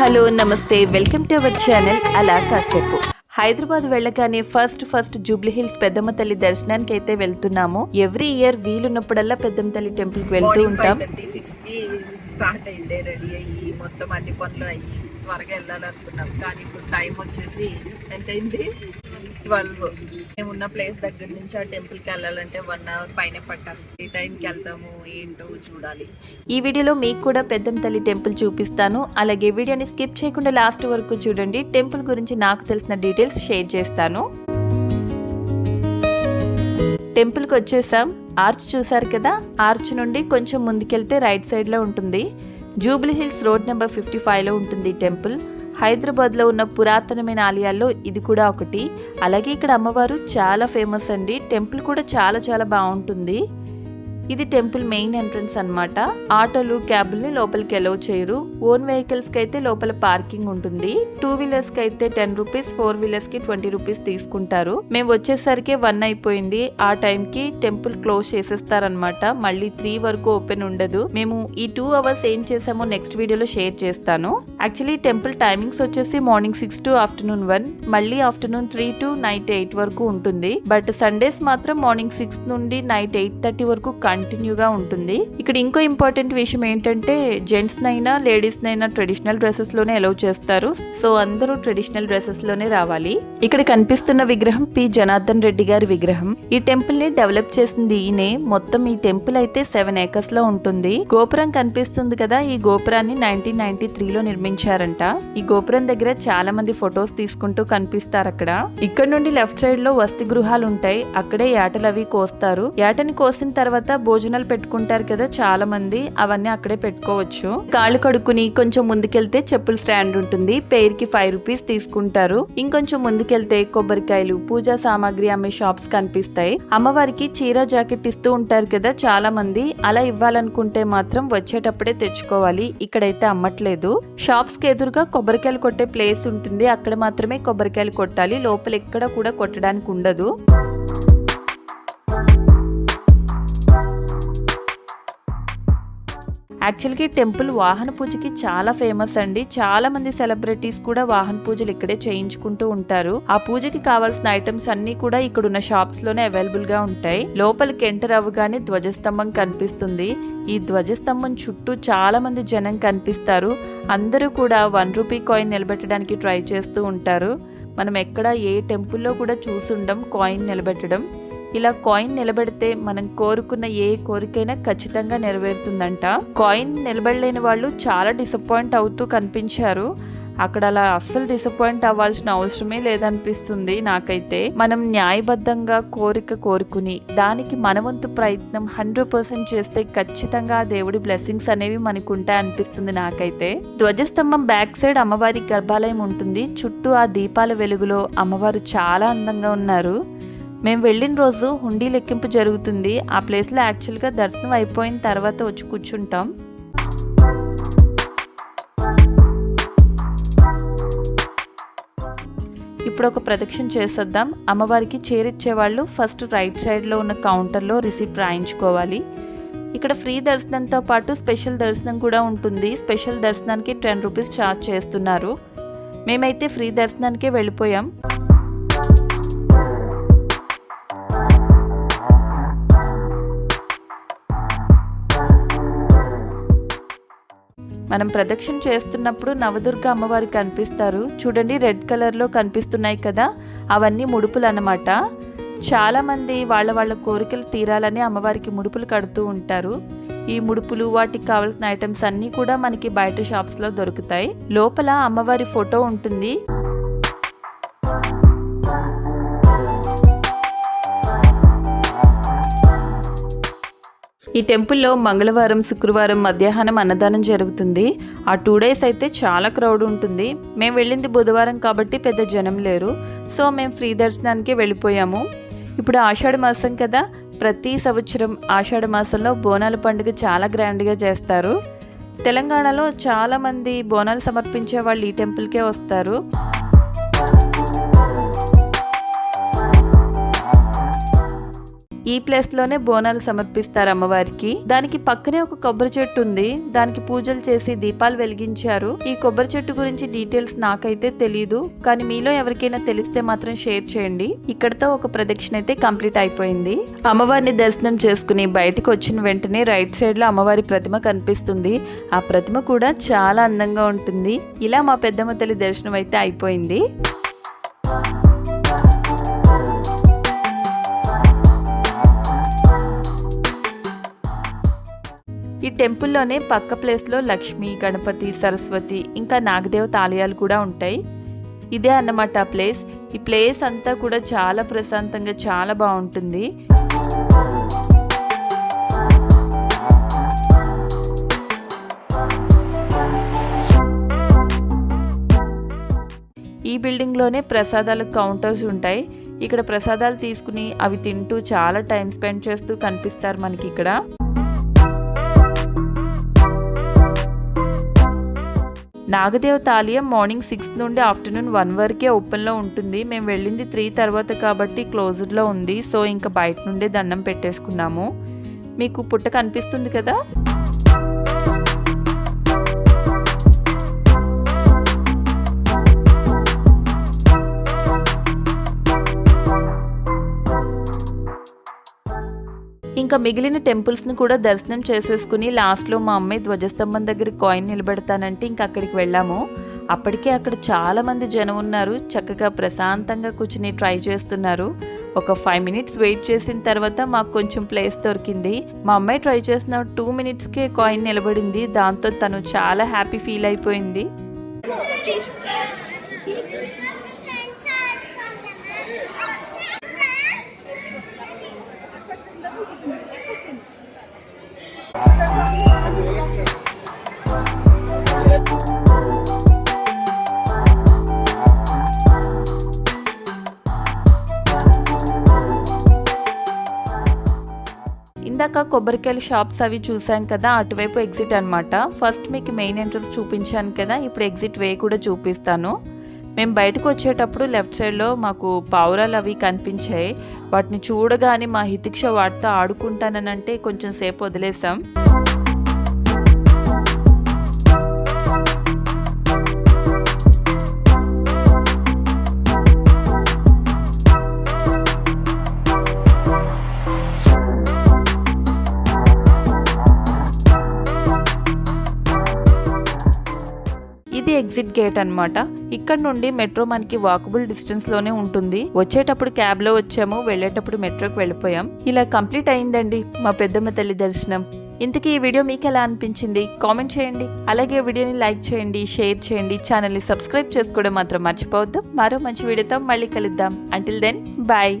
Hello నమస్తే. Welcome to our channel అలా కాసేపు. హైదరాబాద్ వెళ్ళగానే ఫస్ట్ ఫస్ట్ జూబ్లీ హిల్స్ పెద్దమ్మ తల్లి దర్శనానికి అయితే వెళ్తున్నాము. ఎవ్రీ ఇయర్ వీలున్నప్పుడల్లా పెద్దమ్మ తల్లి టెంపుల్కి వెళ్తూ ఉంటాం. స్టార్ట్ అయింది రెడీ అయ్యి మొత్తం అన్ని పనులు అయ్యి. త్వరగా వెళ్ళాలనుకున్నాం. కానీ ఇప్పుడు టైం వచ్చేసి ఎంత అయింది? ట్వెల్వ్. మేము ఉన్న ప్లేస్ దగ్గర నుంచి ఆ టెంపుల్కి వెళ్ళాలంటే వన్ అవర్ పైన పట్టాలి. ఏ టైంకి వెళ్తాము ఏంటో చూడాలి. ఈ వీడియోలో మీకు కూడా పెద్దం తల్లి టెంపుల్ చూపిస్తాను. అలాగే వీడియోని స్కిప్ చేయకుండా లాస్ట్ వరకు చూడండి. టెంపుల్ గురించి నాకు తెలిసిన డీటెయిల్స్ షేర్ చేస్తాను. టెంపుల్కి వచ్చేసాం. ఆర్చ్ చూసారు కదా? ఆర్చ్ నుండి కొంచెం ముందుకెళ్తే రైట్ సైడ్లో ఉంటుంది. జూబ్లీహిల్స్ రోడ్ నెంబర్ ఫిఫ్టీ ఫైవ్లో ఉంటుంది టెంపుల్. హైదరాబాద్లో ఉన్న పురాతనమైన ఆలయాల్లో ఇది కూడా ఒకటి. అలాగే ఇక్కడ అమ్మవారు చాలా ఫేమస్ అండి. టెంపుల్ కూడా చాలా చాలా బాగుంటుంది. ఇది టెంపుల్ మెయిన్ ఎంట్రన్స్ అన్నమాట. ఆటోలు క్యాబుల్ని లోపలికి ఎలవ్ చేయరు. ఓన్ వెహికల్స్కి అయితే లోపల పార్కింగ్ ఉంటుంది. టూ వీలర్స్కి అయితే టెన్ రూపీస్ ఫోర్ వీలర్స్కి ట్వంటీ రూపీస్ తీసుకుంటారు. మేము వచ్చేసరికి వన్ అయిపోయింది. ఆ టైం కి టెంపుల్ క్లోజ్ చేసేస్తారనమాట మళ్ళీ త్రీ వరకు ఓపెన్ ఉండదు. మేము ఈ టూ అవర్స్ ఏం చేసామో నెక్స్ట్ వీడియోలో షేర్ చేస్తాను. యాక్చువల్లీ టెంపుల్ టైమింగ్స్ వచ్చేసి morning six to afternoon one మళ్ళీ afternoon three to night eight వరకు ఉంటుంది. బట్ సండేస్ మాత్రం మార్నింగ్ సిక్స్ నుండి నైట్ ఎయిట్ థర్టీ వరకు కంటిన్యూగా ఉంటుంది. ఇక్కడ ఇంకో ఇంపార్టెంట్ విషయం ఏంటంటే జెంట్స్ నైనా లేడీస్ నైనా ట్రెడిషనల్ డ్రెస్సెస్లోనే అలౌ చేస్తారు. సో అందరూ ట్రెడిషనల్ డ్రెస్సెస్లోనే రావాలి. ఇక్కడ కనిపిస్తున్న విగ్రహం పి జనార్దన్ రెడ్డి గారి విగ్రహం. ఈ టెంపుల్ని డెవలప్ చేసింది ఈయనే. మొత్తం ఈ టెంపుల్ అయితే సెవెన్ ఏకర్స్లో ఉంటుంది. గోపురం కనిపిస్తుంది కదా ఈ గోపురాన్ని నైన్టీన్ నైన్టీ త్రీలో నిర్మించారంట. ఈ గోపురం దగ్గర చాలా మంది ఫొటోస్ తీసుకుంటూ కనిపిస్తారు అక్కడ ఇక్కడ నుండి లెఫ్ట్ సైడ్లో వసతి గృహాలు ఉంటాయి అక్కడే ఏటలు అవి కోస్తారు. ఏటని కోసిన తర్వాత భోజనాలు పెట్టుకుంటారు కదా చాలా మంది అవన్నీ అక్కడే పెట్టుకోవచ్చు. కాళ్ళు కడుక్కుని కొంచెం ముందుకెళ్తే చెప్పుల స్టాండ్ ఉంటుంది. పేర్కి ఫైవ్ రూపీస్ తీసుకుంటారు. ఇంకొంచెం ముందుకెళ్తే కొబ్బరికాయలు పూజా సామాగ్రి అమ్మే షాప్స్ కనిపిస్తాయి. అమ్మవారికి చీర జాకెట్ ఇస్తూ ఉంటారు కదా చాలా మంది అలా ఇవ్వాలనుకుంటే మాత్రం వచ్చేటప్పుడే తెచ్చుకోవాలి. ఇక్కడైతే అమ్మట్లేదు. షాప్ కి ఎదురుగా కొబ్బరికాయలు కొట్టే ప్లేస్ ఉంటుంది. అక్కడ మాత్రమే కొబ్బరికాయలు కొట్టాలి. లోపల ఎక్కడ కూడా కొట్టడానికి ఉండదు. యాక్చువల్గా ఈ టెంపుల్ వాహన పూజకి చాలా ఫేమస్ అండి. చాలా మంది సెలబ్రిటీస్ కూడా వాహన పూజలు ఇక్కడే చేయించుకుంటూ ఉంటారు. ఆ పూజకి కావాల్సిన ఐటమ్స్ అన్ని కూడా ఇక్కడ ఉన్న షాప్స్లోనే అవైలబుల్గా ఉంటాయి. లోపలికి ఎంటర్ అవ్వగానే ధ్వజస్తంభం కనిపిస్తుంది. ఈ ధ్వజస్తంభం చుట్టూ చాలా మంది జనం కనిపిస్తారు. అందరూ కూడా వన్ రూపీ కాయిన్ నిలబెట్టడానికి ట్రై చేస్తూ ఉంటారు. మనం ఎక్కడ ఏ టెంపుల్లో కూడా చూసుండం కాయిన్ నిలబెట్టడం. ఇలా కాయిన్ నిలబెడితే మనం కోరుకున్న ఏ కోరికైనా ఖచ్చితంగా నెరవేరుతుందంట. కాయిన్ నిలబడలేని వాళ్ళు చాలా డిసప్పాయింట్ అవుతూ కనిపించారు. అక్కడ అలా అస్సలు డిసప్పాయింట్ అవ్వాల్సిన అవసరమే లేదనిపిస్తుంది నాకైతే. మనం న్యాయబద్ధంగా కోరిక కోరుకుని దానికి మనవంతు ప్రయత్నం హండ్రెడ్ పర్సెంట్ చేస్తే ఖచ్చితంగా ఆ దేవుడి బ్లెస్సింగ్స్ అనేవి మనకు ఉంటాయి అనిపిస్తుంది నాకైతే. ధ్వజస్తంభం బ్యాక్ సైడ్ అమ్మవారి గర్భాలయం ఉంటుంది. చుట్టూ ఆ దీపాల వెలుగులో అమ్మవారు చాలా అందంగా ఉన్నారు. మేము వెళ్ళిన రోజు హుండీ లెక్కింపు జరుగుతుంది. ఆ ప్లేస్లో యాక్చువల్గా దర్శనం అయిపోయిన తర్వాత వచ్చి కూర్చుంటాం. ఇప్పుడు ఒక ప్రదక్షిణ చేసేద్దాం. అమ్మవారికి చేరిచ్చే వాళ్ళు ఫస్ట్ రైట్ సైడ్లో ఉన్న కౌంటర్లో రిసీప్ట్ రాయించుకోవాలి. ఇక్కడ ఫ్రీ దర్శనంతో పాటు స్పెషల్ దర్శనం కూడా ఉంటుంది. స్పెషల్ దర్శనానికి టెన్ రూపీస్ ఛార్జ్ చేస్తున్నారు. మేమైతే ఫ్రీ దర్శనానికే వెళ్ళిపోయాం. మనం ప్రదక్షిణ చేస్తున్నప్పుడు నవదుర్గ అమ్మవారు కనిపిస్తారు. చూడండి రెడ్ కలర్లో కనిపిస్తున్నాయి కదా? అవన్నీ ముడుపులు అన్నమాట చాలామంది వాళ్ళ వాళ్ళ కోరికలు తీరాలని అమ్మవారికి ముడుపులు కడుతూ ఉంటారు. ఈ ముడుపులు వాటికి కావాల్సిన ఐటమ్స్ అన్నీ కూడా మనకి బయట షాప్స్లో దొరుకుతాయి. లోపల అమ్మవారి ఫోటో ఉంటుంది. ఈ టెంపుల్లో మంగళవారం శుక్రవారం మధ్యాహ్నం అన్నదానం జరుగుతుంది. ఆ టూ డేస్ అయితే చాలా క్రౌడ్ ఉంటుంది. మేము వెళ్ళింది బుధవారం కాబట్టి పెద్ద జనం లేరు. సో మేము ఫ్రీ దర్శనానికి వెళ్ళిపోయాము. ఇప్పుడు ఆషాఢ మాసం కదా. ప్రతి సంవత్సరం ఆషాఢ మాసంలో బోనాల పండుగ చాలా గ్రాండ్గా చేస్తారు. తెలంగాణలో చాలామంది బోనాలు సమర్పించే వాళ్ళు ఈ టెంపుల్కే వస్తారు. ఈ ప్లేస్లోనే ప్లేస్లోనే బోనాలు సమర్పిస్తారు అమ్మవారికి. దానికి పక్కనే ఒక కొబ్బరి చెట్టు ఉంది. దానికి పూజలు చేసి దీపాలు వెలిగించారు. ఈ కొబ్బరి చెట్టు గురించి డీటెయిల్స్ నాకైతే తెలియదు కానీ మీలో ఎవరికైనా తెలిస్తే మాత్రం షేర్ చేయండి. ఇక్కడతో ఒక ప్రదక్షిణ అయితే కంప్లీట్ అయిపోయింది. అమ్మవారిని దర్శనం చేసుకుని బయటకు వచ్చిన వెంటనే రైట్ సైడ్లో అమ్మవారి ప్రతిమ కనిపిస్తుంది. ఆ ప్రతిమ కూడా చాలా అందంగా ఉంటుంది. ఇలా మా పెద్దమ్మ తల్లి దర్శనం అయితే అయిపోయింది. ఈ టెంపుల్లోనే పక్క ప్లేస్లో లక్ష్మి గణపతి సరస్వతి ఇంకా నాగదేవత ఆలయాలు కూడా ఉంటాయి. ఇదే అన్నమాట ఆ ప్లేస్. ఈ ప్లేస్ అంతా కూడా చాలా ప్రశాంతంగా చాలా బాగుంటుంది. ఈ బిల్డింగ్లోనే ప్రసాదాల కౌంటర్స్ ఉంటాయి. ఇక్కడ ప్రసాదాలు తీసుకుని అవి తింటూ చాలా టైం స్పెండ్ చేస్తూ కనిపిస్తారు మనకి ఇక్కడ. నాగదేవత ఆలయం మార్నింగ్ సిక్స్ నుండి ఆఫ్టర్నూన్ వన్ వరకే ఓపెన్లో ఉంటుంది. మేము వెళ్ళింది త్రీ తర్వాత కాబట్టి క్లోజ్డ్లో ఉంది. సో ఇంకా బయట నుండే దండం పెట్టేసుకున్నాము. మీకు పుట్ట కనిపిస్తుంది కదా? ఇంకా మిగిలిన టెంపుల్స్ని కూడా దర్శనం చేసేసుకుని లాస్ట్లో మా అమ్మాయి ధ్వజస్తంభం దగ్గర కాయిన్ నిలబెడతానంటే ఇంకా అక్కడికి వెళ్ళాము. అప్పటికే అక్కడ చాలామంది జనం ఉన్నారు. చక్కగా ప్రశాంతంగా కూర్చుని ట్రై చేస్తున్నారు. ఒక ఫైవ్ మినిట్స్ వెయిట్ చేసిన తర్వాత మాకు కొంచెం ప్లేస్ దొరికింది. మా అమ్మాయి ట్రై చేసిన టూ మినిట్స్కే కాయిన్ నిలబడింది. దాంతో తను చాలా హ్యాపీ ఫీల్ అయిపోయింది. ఇందాక కొబ్బరికాయల షాప్స్ అవి చూసాం కదా అటువైపు ఎగ్జిట్ అనమాట ఫస్ట్ మీకు మెయిన్ ఎంట్రన్స్ చూపించాను కదా ఇప్పుడు ఎగ్జిట్ వే కూడా చూపిస్తాను. మేము బయటకు వచ్చేటప్పుడు లెఫ్ట్ సైడ్లో మాకు పావురాలు అవి కనిపించాయి. వాటిని చూడగానే మా హితిక్ష వాటితో ఆడుకుంటానంటే కొంచెం సేపు వదిలేసాం ఎగ్జిట్ గేట్ అన్నమాట. ఇక్కడ నుండి మెట్రో మనకి వాకబుల్ డిస్టెన్స్లోనే ఉంటుంది. వచ్చేటప్పుడు క్యాబ్లో వచ్చాము వెళ్ళేటప్పుడు మెట్రోకి వెళ్ళిపోయాం. ఇలా కంప్లీట్ అయిందండి మా పెద్దమ్మ తల్లి దర్శనం. ఇంతకీ ఈ వీడియో మీకు ఎలా అనిపించింది? కామెంట్ చేయండి. అలాగే వీడియోని లైక్ చేయండి షేర్ చేయండి ఛానల్ని సబ్స్క్రైబ్ చేసుకోవడం మాత్రం మర్చిపోవద్దు. మరో మంచి వీడియోతో మళ్ళీ కలుద్దాం. Until then bye